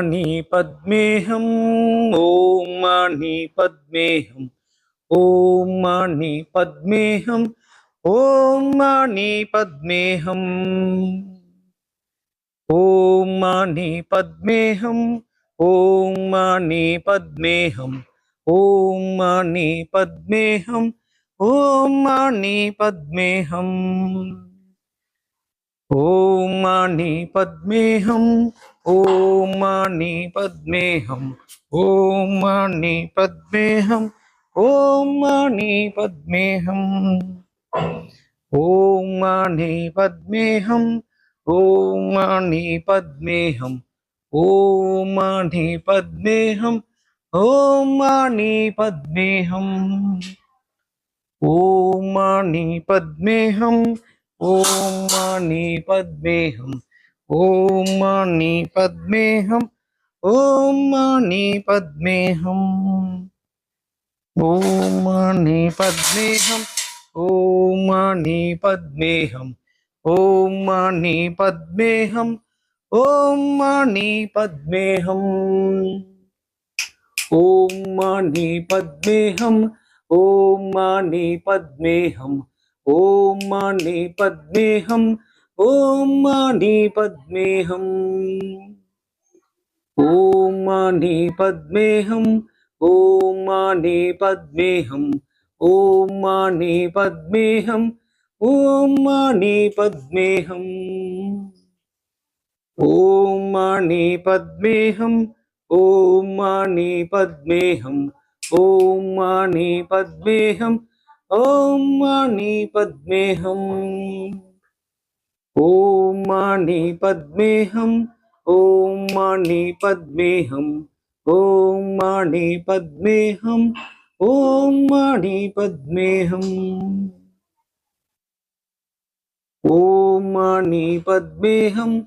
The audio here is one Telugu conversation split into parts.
मणि पद्मेहम ओम मणि पद्मेहम ओम मणि पद्मेहम ओम मणि पद्मेहम ओम मणि पद्मेहम ओम मणि पद्मेहम ओम मणि पद्मेहम ओम मणि पद्मेहम ॐ माणि पद्मेऽहम् ॐ माणि पद्मेऽहम् ॐ माणि पद्मेऽहम् ॐ माणि पद्मेऽहम् ॐ माणि पद्मेऽहम् ॐ माणि पद्मेऽहम् ॐ माणि पद्मेऽहम् ॐ माणि पद्मेऽहम् ॐ माणि ॐ माणि पद्मेऽहम् ॐ माणि पद्मेऽहम् ॐ माणि पद्मेऽहम् ॐ माणि पद्मेऽहम् ॐ माणि पद्मेऽहम् ॐ माणि पद्मेऽहम् ॐ माणि पद्मेऽहम् ॐ माणि पद्मेऽहम् ॐ माणि पद्मेऽहम् ॐ माणि पद्मेऽहम् ॐ माणि पद्मेऽहम् ॐ माणि पद्मेऽहम् ॐ माणि पद्मेऽहम् ॐ माणि पद्मेऽहम् ॐ माणि पद्मेऽहम् ॐ माणि पद्मेऽहम् ॐ माणि पद्मेऽहम् ॐ माणि पद्मेऽहम् ॐ मणिपद्मेऽहम् ॐ मणिपद्मेऽहम् ॐ मणिपद्मेऽहम् ॐ मणिपद्मेऽहम् ॐ मणिपद्मेऽहम् ॐ मणिपद्मेऽहम्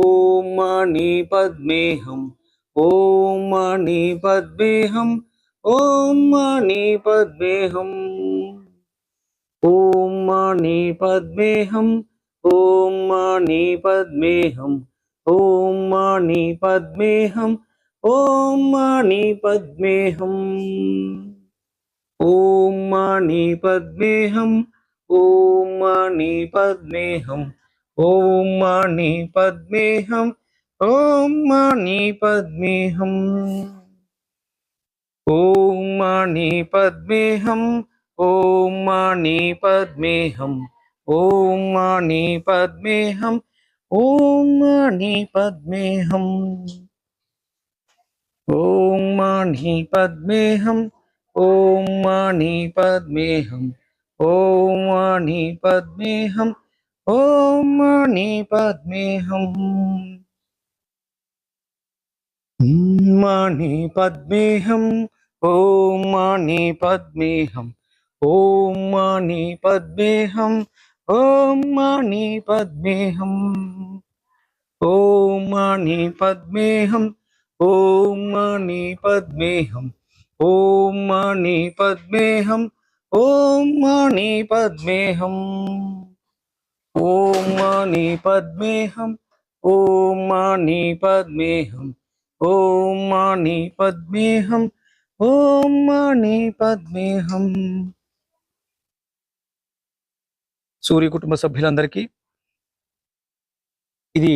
ॐ मणिपद्मेऽहम् ॐ मणिपद्मेऽहम् ॐ मणिपद्मेऽहम् ॐ माणि पद्मेऽहम् ॐ माणि पद्मेऽहम् ॐ माणि पद्मेऽहम् ॐ माणि पद्मेऽहम् ॐ माणि पद्मेऽहम् ॐ माणि पद्मेऽहम् ॐ माणि पद्मेऽहम् ॐ माणि पद्मेऽहम् ॐ माणि पद्मेऽहम् ॐ माणि पद्मेऽहम् ॐ माणि पद्मेऽहम् ॐ माणि पद्मेऽहम् ॐ माणि पद्मेऽहम् ॐ माणि पद्मेऽहम् ॐ माणि पद्मेऽहम् ॐ माणि पद्मेऽहम् माणि पद्मेऽहम् ॐ माणि पद्मेऽहम् ओम मणि पद्मेहम् ओम मणि पद्मेहम् ओम मणि पद्मेहम् ओम मणि पद्मेहम् ओम मणि पद्मेहम् ओम मणि पद्मेहम् ओम मणि पद्मेहम् ओम मणि पद्मेहम् ओम मणि पद्मेहम् ओम मणि पद्मेहम् సూర్య కుటుంబ సభ్యులందరికీ ఇది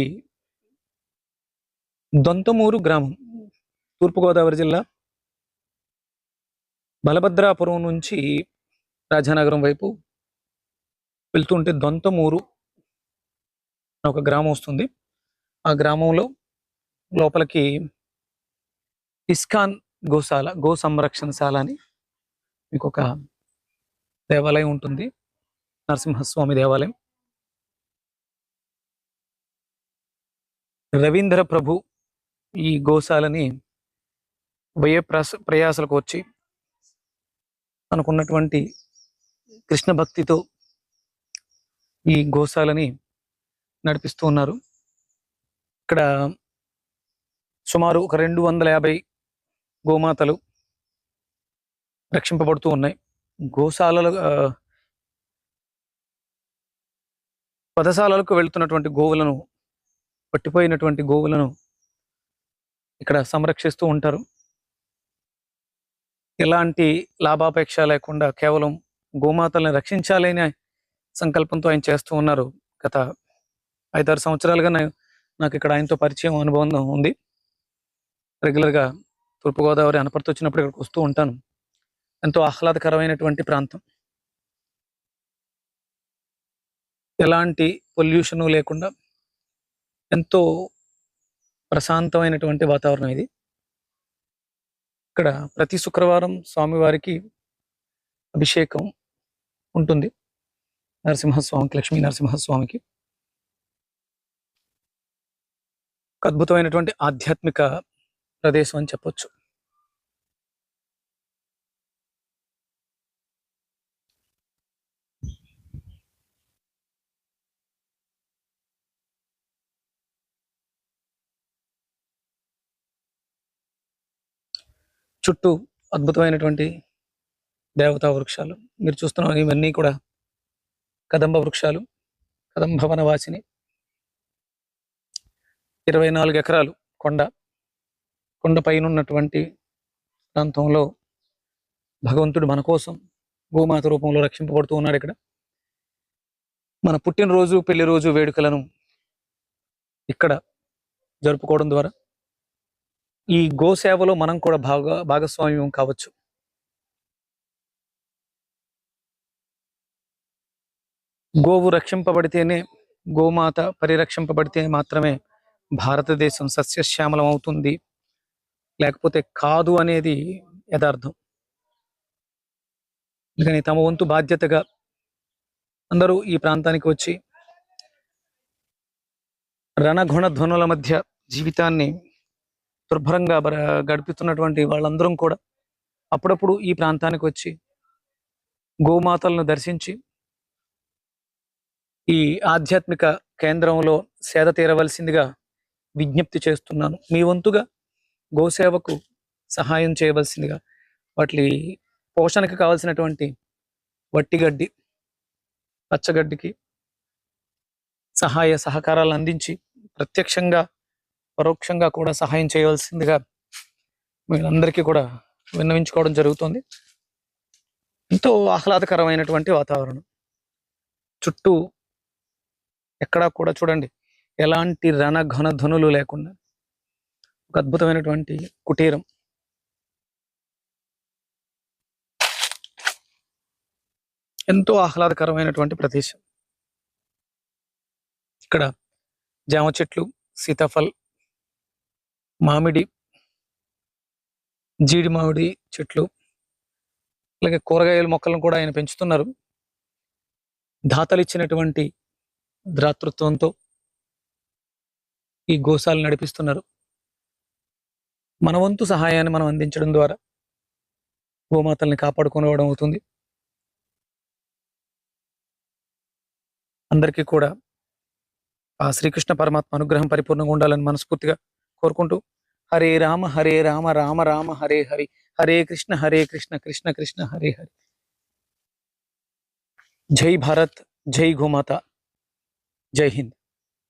దొంతమూరు గ్రామం తూర్పుగోదావరి జిల్లా బలభద్రాపురం నుంచి రాజానగరం వైపు వెళ్తుంటే దొంతమూరు ఒక గ్రామం వస్తుంది. ఆ గ్రామంలో లోపలికి ఇస్కాన్ గోశాల గో సంరక్షణశాల అని మీకు ఒక దేవాలయం ఉంటుంది. నరసింహస్వామి దేవాలయం. రవీంద్ర ప్రభు ఈ గోశాలని వ్యయ ప్రస ప్రయాసలకు వచ్చి మనకున్నటువంటి కృష్ణ భక్తితో ఈ గోశాలని నడిపిస్తూ ఉన్నారు. ఇక్కడ సుమారు ఒక రెండు వందల యాభై గోమాతలు రక్షింపబడుతూ ఉన్నాయి. గోశాలలు ఆ, పదశాలలకు వెళుతున్నటువంటి గోవులను పట్టిపోయినటువంటి గోవులను ఇక్కడ సంరక్షిస్తూ ఉంటారు. ఎలాంటి లాభాపేక్ష లేకుండా కేవలం గోమాతల్ని రక్షించాలనే సంకల్పంతో ఆయన చేస్తూ ఉన్నారు. గత ఐదారు సంవత్సరాలుగా నాకు ఇక్కడ ఆయనతో పరిచయం అనుభవం ఉంది. రెగ్యులర్గా తూర్పుగోదావరి అనపర్తి వచ్చినప్పుడు ఇక్కడికి వస్తూ ఉంటాను. ఎంతో ఆహ్లాదకరమైనటువంటి ప్రాంతం. ఎలాంటి పొల్యూషను లేకుండా ఎంతో ప్రశాంతమైనటువంటి వాతావరణం ఇది. ఇక్కడ ప్రతి శుక్రవారం స్వామివారికి అభిషేకం ఉంటుంది. నరసింహస్వామికి లక్ష్మీ నరసింహస్వామికి. అద్భుతమైనటువంటి ఆధ్యాత్మిక ప్రదేశం అని చెప్పొచ్చు. చుట్టూ అద్భుతమైనటువంటి దేవతా వృక్షాలు. మీరు చూస్తున్నాం ఇవన్నీ కూడా కదంబ వృక్షాలు కదంబ వనవాసిని. ఇరవై నాలుగు ఎకరాలు కొండ. కొండ పైన ఉన్నటువంటి ప్రాంతంలో భగవంతుడు మన కోసం గోమాత రూపంలో రక్షింపబడుతూ ఉన్నాడు ఇక్కడ. మన పుట్టినరోజు పెళ్ళి రోజు వేడుకలను ఇక్కడ జరుపుకోవడం ద్వారా ఈ గోసేవలో మనం కూడా భాగ భాగస్వామ్యం కావచ్చు. గోవు రక్షింపబడితేనే గోమాత పరిరక్షింపబడితే మాత్రమే భారతదేశం సస్యశ్యామలం అవుతుంది. లేకపోతే కాదు అనేది యథార్థం. అందుకని తమ వంతు బాధ్యతగా అందరూ ఈ ప్రాంతానికి వచ్చి రణగుణ ధ్వనుల మధ్య జీవితాన్ని దుర్భరంగా బర- గడుపుతున్నటువంటి వాళ్ళందరం కూడా అప్పుడప్పుడు ఈ ప్రాంతానికి వచ్చి గోమాతలను దర్శించి ఈ ఆధ్యాత్మిక కేంద్రంలో సేద తీరవలసిందిగా విజ్ఞప్తి చేస్తున్నాను. మీ వంతుగా గోసేవకు సహాయం చేయవలసిందిగా వాటి పోషణకి కావలసినటువంటి వట్టిగడ్డి పచ్చగడ్డికి సహాయ సహకారాలు అందించి ప్రత్యక్షంగా పరోక్షంగా కూడా సహాయం చేయవలసిందిగా వీళ్ళందరికీ కూడా విన్నవించుకోవడం జరుగుతుంది. ఎంతో ఆహ్లాదకరమైనటువంటి వాతావరణం. చుట్టూ ఎక్కడా కూడా చూడండి ఎలాంటి రణ ఘన ధనులు లేకుండా ఒక అద్భుతమైనటువంటి కుటీరం. ఎంతో ఆహ్లాదకరమైనటువంటి ప్రదేశం. ఇక్కడ జామ చెట్లు సీతాఫల్ మామిడి జీడి మామిడి చెట్లు అలాగే కూరగాయల మొక్కలను కూడా ఆయన పెంచుతున్నారు. దాతలు ఇచ్చినటువంటి ద్రాతృత్వంతో ఈ గోశాలు నడిపిస్తున్నారు. మన వంతు సహాయాన్ని మనం అందించడం ద్వారా గోమాతల్ని కాపాడుకోవడం అవుతుంది. అందరికీ కూడా ఆ శ్రీకృష్ణ పరమాత్మ అనుగ్రహం పరిపూర్ణంగా ఉండాలని మనస్ఫూర్తిగా కోరుకుంటూ హరే రామ హరే రామ రామ రామ హరే హరి హరే కృష్ణ హరే కృష్ణ కృష్ణ కృష్ణ హరే హరి. జై భారత్ జై గోమాత జై హింద్.